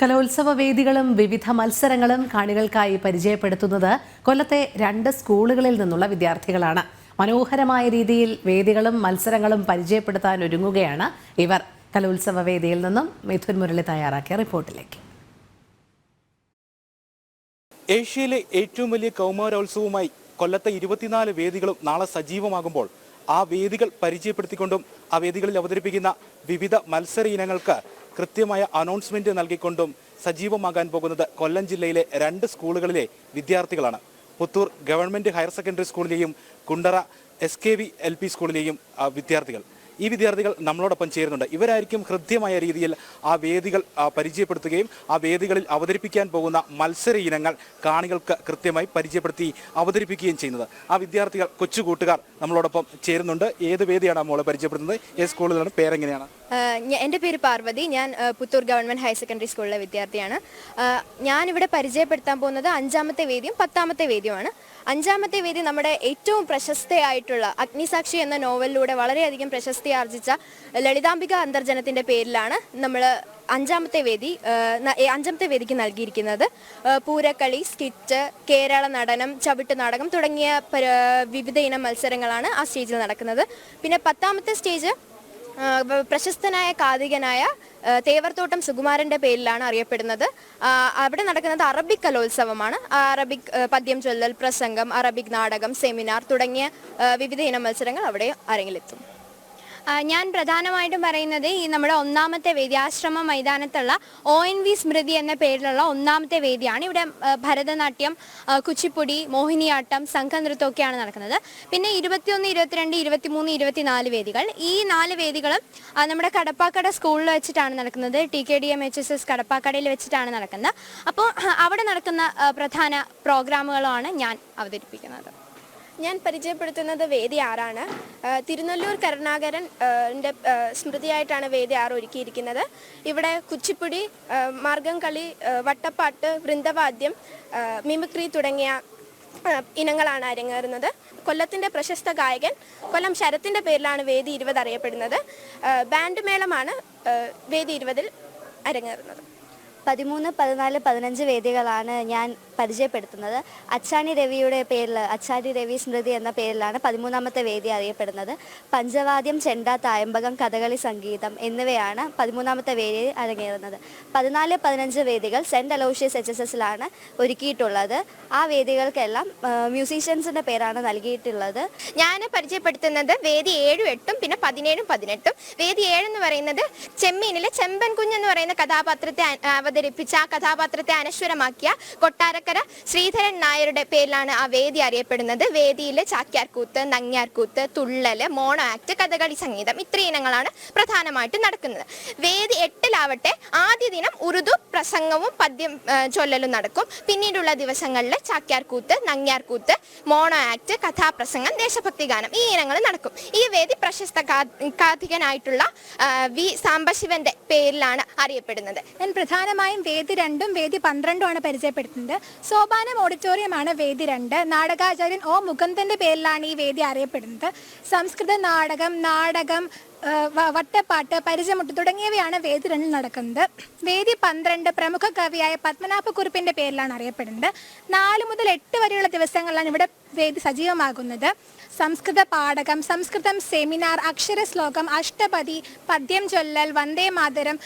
കലോത്സവ വേദികളും വിവിധ മത്സരങ്ങളും കാണികൾക്കായി പരിചയപ്പെടുത്തുന്നത് കൊല്ലത്തെ രണ്ട് സ്കൂളുകളിൽ നിന്നുള്ള വിദ്യാർത്ഥികളാണ്. മനോഹരമായ രീതിയിൽ വേദികളും മത്സരങ്ങളും പരിചയപ്പെടുത്താൻ ഒരുങ്ങുകയാണ് ഇവർ. കലോത്സവ വേദിയിൽ നിന്നും മിഥുൻ മുരളി തയ്യാറാക്കിയ റിപ്പോർട്ടിലേക്ക്. ഏഷ്യയിലെ ഏറ്റവും വലിയ കൗമാരോത്സവമായി കൊല്ലത്തെ ഇരുപത്തിനാല് വേദികളും നാളെ സജീവമാകുമ്പോൾ ആ വേദികൾ പരിചയപ്പെടുത്തിക്കൊണ്ടും ആ വേദികളിൽ അവതരിപ്പിക്കുന്ന വിവിധ മത്സര ഇനങ്ങൾക്ക് കൃത്യമായ അനൗൺസ്മെന്റ് നൽകിക്കൊണ്ടും സജീവമാകാൻ പോകുന്നത് കൊല്ലം ജില്ലയിലെ രണ്ട് സ്കൂളുകളിലെ വിദ്യാർത്ഥികളാണ്. Puthur government higher secondary സ്കൂളിലെയും Kundara S K V L P സ്കൂളിലെയും വിദ്യാർത്ഥികൾ. ഈ വിദ്യാർത്ഥികൾ നമ്മളോടൊപ്പം ചേരുന്നുണ്ട്. ഇവരായിരിക്കും ഹൃദ്യമായ രീതിയിൽ ആ വേദികൾ പരിചയപ്പെടുത്തുകയും ആ വേദികളിൽ അവതരിപ്പിക്കാൻ പോകുന്ന മത്സര ഇനങ്ങൾ കാണികൾക്ക് കൃത്യമായി പരിചയപ്പെടുത്തി അവതരിപ്പിക്കുകയും ചെയ്യുന്നത്. ആ വിദ്യാർത്ഥികൾ കൊച്ചുകൂട്ടുകാർ നമ്മളോടൊപ്പം ചേരുന്നുണ്ട്. ഏത് വേദിയാണ് മോളെ പരിചയപ്പെടുത്തുന്നത്? ഏത് സ്കൂളിലാണ് പേരെങ്ങനെയാണ്? എന്റെ പേര് പാർവതി. ഞാൻ പുത്തൂർ ഗവൺമെന്റ് ഹയർ സെക്കൻഡറി സ്കൂളിലെ വിദ്യാർത്ഥിയാണ്. ഞാനിവിടെ പരിചയപ്പെടുത്താൻ പോകുന്നത് അഞ്ചാമത്തെ വേദിയും പത്താമത്തെ വേദിയുമാണ്. അഞ്ചാമത്തെ വേദി നമ്മുടെ ഏറ്റവും പ്രശസ്തയായിട്ടുള്ള അഗ്നിസാക്ഷി എന്ന നോവലിലൂടെ വളരെയധികം പ്രശസ്തി ആർജിച്ച ലളിതാംബിക അന്തർജനത്തിന്റെ പേരിലാണ് നമ്മൾ അഞ്ചാമത്തെ വേദി അഞ്ചാമത്തെ വേദിക്ക് നൽകിയിരിക്കുന്നത്. പൂരക്കളി സ്കിറ്റ് കേരള നടനം ചവിട്ട് നാടകം തുടങ്ങിയ വിവിധ ഇനം മത്സരങ്ങളാണ് ആ സ്റ്റേജിൽ നടക്കുന്നത്. പിന്നെ പത്താമത്തെ സ്റ്റേജ് പ്രശസ്തനായ കാതികനായ തേവർത്തോട്ടം സുകുമാരന്റെ പേരിലാണ് അറിയപ്പെടുന്നത്. അവിടെ നടക്കുന്നത് അറബിക് കലോത്സവമാണ്. അറബിക് പദ്യം ചൊല്ലൽ പ്രസംഗം അറബിക് നാടകം സെമിനാർ തുടങ്ങിയ വിവിധ ഇനം മത്സരങ്ങൾ അവിടെ അരങ്ങിലെത്തും. ഞാൻ പ്രധാനമായിട്ടും പറയുന്നത് ഈ നമ്മുടെ ഒന്നാമത്തെ വേദി ആശ്രമ മൈതാനത്തുള്ള ഒ എൻ വി സ്മൃതി എന്ന പേരിലുള്ള ഒന്നാമത്തെ വേദിയാണ്. ഇവിടെ ഭരതനാട്യം കുച്ചിപ്പുടി മോഹിനിയാട്ടം സംഘനൃത്തമൊക്കെയാണ് നടക്കുന്നത്. പിന്നെ ഇരുപത്തിയൊന്ന് ഇരുപത്തിരണ്ട് ഇരുപത്തിമൂന്ന് ഇരുപത്തിനാല് വേദികൾ. ഈ നാല് വേദികളും നമ്മുടെ കടപ്പാക്കട സ്കൂളിൽ വെച്ചിട്ടാണ് നടക്കുന്നത്. T K D M H S S കടപ്പാക്കടയിൽ വെച്ചിട്ടാണ് നടക്കുന്നത്. അപ്പോൾ അവിടെ നടക്കുന്ന പ്രധാന പ്രോഗ്രാമുകളാണ് ഞാൻ അവതരിപ്പിക്കുന്നത്. ഞാൻ പരിചയപ്പെടുത്തുന്നത് വേദി ആറാണ്. തിരുനെല്ലൂർ കരുണാകരൻ സ്മൃതിയായിട്ടാണ് വേദി ആറ് ഒരുക്കിയിരിക്കുന്നത്. ഇവിടെ കുച്ചിപ്പുടി മാർഗം കളി വട്ടപ്പാട്ട് വൃന്ദവാദ്യം മിമിക്രി തുടങ്ങിയ ഇനങ്ങളാണ് അരങ്ങേറുന്നത്. കൊല്ലത്തിന്റെ പ്രശസ്ത ഗായകൻ കൊല്ലം ശരത്തിന്റെ പേരിലാണ് വേദി ഇരുപത് അറിയപ്പെടുന്നത്. ബാൻഡ് മേളമാണ് വേദി ഇരുപതിൽ അരങ്ങേറുന്നത്. പതിമൂന്ന് പതിനാല് പതിനഞ്ച് വേദികളാണ് ഞാൻ പരിചയപ്പെടുത്തുന്നത്. അച്ചാണി രവിയുടെ പേരിൽ അച്ചാണി രവി സ്മൃതി എന്ന പേരിലാണ് പതിമൂന്നാമത്തെ വേദി അറിയപ്പെടുന്നത്. പഞ്ചവാദ്യം ചെണ്ട തായമ്പകം കഥകളി സംഗീതം എന്നിവയാണ് പതിമൂന്നാമത്തെ വേദി അരങ്ങേറുന്നത്. പതിനാല് പതിനഞ്ച് വേദികൾ സെന്റ് അലോഷ്യസ് എച്ച് എസ് എസിലാണ് ഒരുക്കിയിട്ടുള്ളത്. ആ വേദികൾക്കെല്ലാം മ്യൂസീഷ്യൻസിന്റെ പേരാണ് നൽകിയിട്ടുള്ളത്. ഞാൻ പരിചയപ്പെടുത്തുന്നത് വേദി ഏഴും എട്ടും പിന്നെ പതിനേഴും പതിനെട്ടും. വേദി ഏഴെന്ന് പറയുന്നത് ചെമ്മീനിലെ ചെമ്പൻ കുഞ്ഞെന്ന് പറയുന്ന കഥാപാത്രത്തെ അവതരിപ്പിച്ച ആ കഥാപാത്രത്തെ അനശ്വരമാക്കിയ കൊട്ടാരക്കര ശ്രീധരൻ നായരുടെ പേരിലാണ് ആ വേദി അറിയപ്പെടുന്നത്. വേദിയിൽ ചാക്യാർകൂത്ത് നങ്ങ്യാർകൂത്ത് തുള്ളൽ മോണോ ആക്ട് കഥകളി സംഗീതം ഇത്രയും ഇനങ്ങളാണ് പ്രധാനമായിട്ട് നടക്കുന്നത്. വേദി എട്ടിലാവട്ടെ ആദ്യ ദിനം ഉറുദു പ്രസംഗവും പദ്യം ചൊല്ലലും നടക്കും. പിന്നീടുള്ള ദിവസങ്ങളിൽ ചാക്യാർകൂത്ത് നങ്ങ്യാർകൂത്ത് മോണോ ആക്ട് കഥാപ്രസംഗം ദേശഭക്തി ഗാനം ഈ ഇനങ്ങൾ നടക്കും. ഈ വേദി പ്രശസ്ത കാഥികനായിട്ടുള്ള വി സാംബശിവന്റെ പേരിലാണ് അറിയപ്പെടുന്നത്. ഞാൻ പ്രധാനമായും വേദി രണ്ടും വേദി പന്ത്രണ്ടുമാണ് പരിചയപ്പെടുത്തുന്നത്. സോപാനം ഓഡിറ്റോറിയമാണ് വേദി രണ്ട്. നാടകാചാര്യൻ ഒ മുകുന്ദന്റെ പേരിലാണ് ഈ വേദി അറിയപ്പെടുന്നത്. സംസ്കൃത നാടകം നാടകം വട്ടപ്പാട്ട് പരിചയമുട്ട് തുടങ്ങിയവയാണ് വേദി രണ്ടിൽ നടക്കുന്നത്. വേദി പന്ത്രണ്ട് പ്രമുഖ കവിയായ പത്മനാഭക്കുറിപ്പിന്റെ പേരിലാണ് അറിയപ്പെടുന്നത്. നാല് മുതൽ എട്ട് വരെയുള്ള ദിവസങ്ങളിലാണ് ഇവിടെ വേദി സജീവമാകുന്നത്. സംസ്കൃത പാഠകം സംസ്കൃതം സെമിനാർ അക്ഷര ശ്ലോകം അഷ്ടപതി പദ്യം ചൊല്ലൽ വന്ദേ മാതരം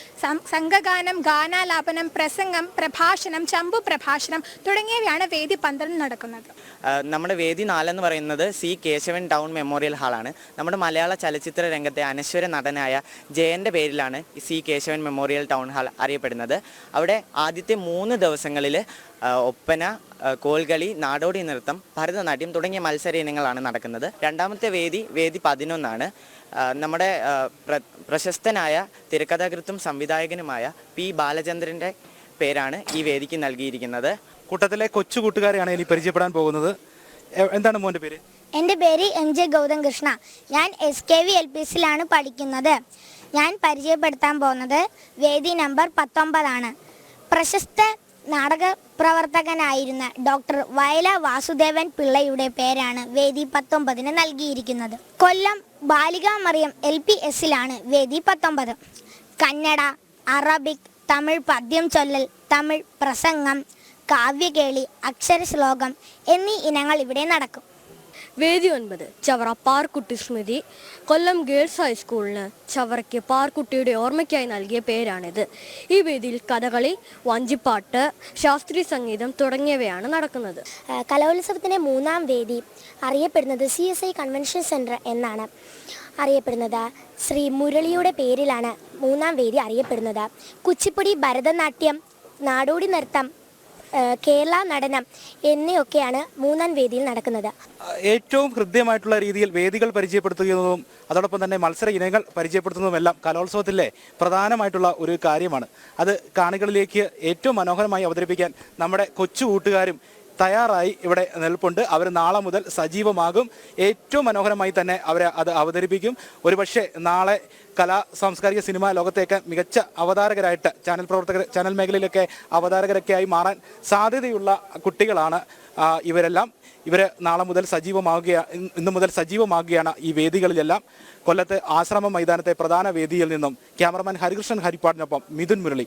സംഘഗാനം ഗാനാലാപനം പ്രസംഗം പ്രഭാഷണം ചമ്പു പ്രഭാഷണം തുടങ്ങിയവയാണ് വേദി പന്ത്രണ്ട് നടക്കുന്നത്. നമ്മുടെ വേദി നാലെന്ന് പറയുന്നത് സി കേശവൻ ടൗൺ മെമ്മോറിയൽ ഹാളാണ്. നമ്മുടെ മലയാള ചലച്ചിത്ര രംഗത്തെ അനശ്വര നടനായ ജയന്റെ പേരിലാണ് C Kesavan memorial town hall അറിയപ്പെടുന്നത്. അവിടെ ആദ്യത്തെ മൂന്ന് ദിവസങ്ങളിൽ ഒപ്പന കോൽകളി നാടോടി നൃത്തം ഭരതനാട്യം തുടങ്ങിയ മത്സര ഇനങ്ങളാണ് നടക്കുന്നത്. രണ്ടാമത്തെ വേദി വേദി പതിനൊന്നാണ്. നമ്മുടെ പ്രശസ്തനായ തിരക്കഥാകൃത്തും സംവിധായകനുമായ പി. ബാലചന്ദ്രന്റെ പേരാണ് ഈ വേദിക്ക് നൽകിയിരിക്കുന്നത്. കൂട്ടത്തിലെ കൊച്ചു കൂട്ടുകാരെയാണ് ഇനി പരിചയപ്പെടാൻ പോകുന്നത്. എന്താണ് മോന്റെ പേര്? എന്റെ പേര് എം ജെ ഗൗതം കൃഷ്ണ ഞാൻ S K V L P എസിലാണ് പഠിക്കുന്നത്. ഞാൻ പരിചയപ്പെടുത്താൻ പോകുന്നത് വേദി നമ്പർ പത്തൊമ്പതാണ്. പ്രശസ്ത നാടക പ്രവർത്തകനായിരുന്ന ഡോക്ടർ വയല വാസുദേവൻ പിള്ളയുടെ പേരാണ് വേദി പത്തൊമ്പതിന് നൽകിയിരിക്കുന്നത്. കൊല്ലം ബാലികാമറിയം എൽ പി എസിലാണ് വേദി പത്തൊമ്പത്. കന്നഡ അറബിക് തമിഴ് പദ്യം ചൊല്ലൽ തമിഴ് പ്രസംഗം കാവ്യകേളി അക്ഷരശ്ലോകം എന്നീ ഇനങ്ങൾ ഇവിടെ നടക്കും. വേദി ഒൻപത്. ചവറ പാർക്കുട്ടി സ്മൃതി. കൊല്ലം ഗേൾസ് ഹൈസ്കൂളിന് ചവറയ്ക്ക് പാർക്കുട്ടിയുടെ ഓർമ്മയ്ക്കായി നൽകിയ പേരാണിത്. ഈ വേദിയിൽ കഥകളി വഞ്ചിപ്പാട്ട് ശാസ്ത്രീയ സംഗീതം തുടങ്ങിയവയാണ് നടക്കുന്നത്. കലോത്സവത്തിന്റെ മൂന്നാം വേദി അറിയപ്പെടുന്നത് C S I convention centre എന്നാണ്. അറിയപ്പെടുന്നത് ശ്രീ മുരളിയുടെ പേരിലാണ് മൂന്നാം വേദി അറിയപ്പെടുന്നത്. കുച്ചിപ്പുടി ഭരതനാട്യം നാടോടി നൃത്തം കേരള നടനം എന്നിവയൊക്കെയാണ് മൂന്നാം വേദിയിൽ നടക്കുന്നത്. ഏറ്റവും ഹൃദ്യമായിട്ടുള്ള രീതിയിൽ വേദികൾ പരിചയപ്പെടുത്തുന്നതും അതോടൊപ്പം തന്നെ മത്സര ഇനങ്ങൾ പരിചയപ്പെടുത്തുന്നതുമെല്ലാം കലോത്സവത്തിലെ പ്രധാനമായിട്ടുള്ള ഒരു കാര്യമാണ്. അത് കാണികളിലേക്ക് ഏറ്റവും മനോഹരമായി അവതരിപ്പിക്കാൻ നമ്മുടെ കൊച്ചു കൂട്ടുകാരും തയ്യാറായി ഇവിടെ നിൽപ്പുണ്ട്. അവർ നാളെ മുതൽ സജീവമാകും. ഏറ്റവും മനോഹരമായി തന്നെ അവരെ അത് അവതരിപ്പിക്കും. ഒരുപക്ഷെ നാളെ കലാ സാംസ്കാരിക സിനിമാ ലോകത്തേക്ക് മികച്ച അവതാരകരായിട്ട് ചാനൽ പ്രവർത്തകർ ചാനൽ മേഖലയിലൊക്കെ അവതാരകരൊക്കെ ആയി മാറാൻ സാധ്യതയുള്ള കുട്ടികളാണ് ഇവരെല്ലാം. ഇവർ നാളെ മുതൽ സജീവമാകുക ഇന്ന് മുതൽ സജീവമാകുകയാണ് ഈ വേദികളിലെല്ലാം. കൊല്ലത്ത് ആശ്രമ മൈതാനത്തെ പ്രധാന വേദിയിൽ നിന്നും ക്യാമറമാൻ ഹരികൃഷ്ണൻ ഹരിപ്പാടിനൊപ്പം മിഥുൻ മുരളി.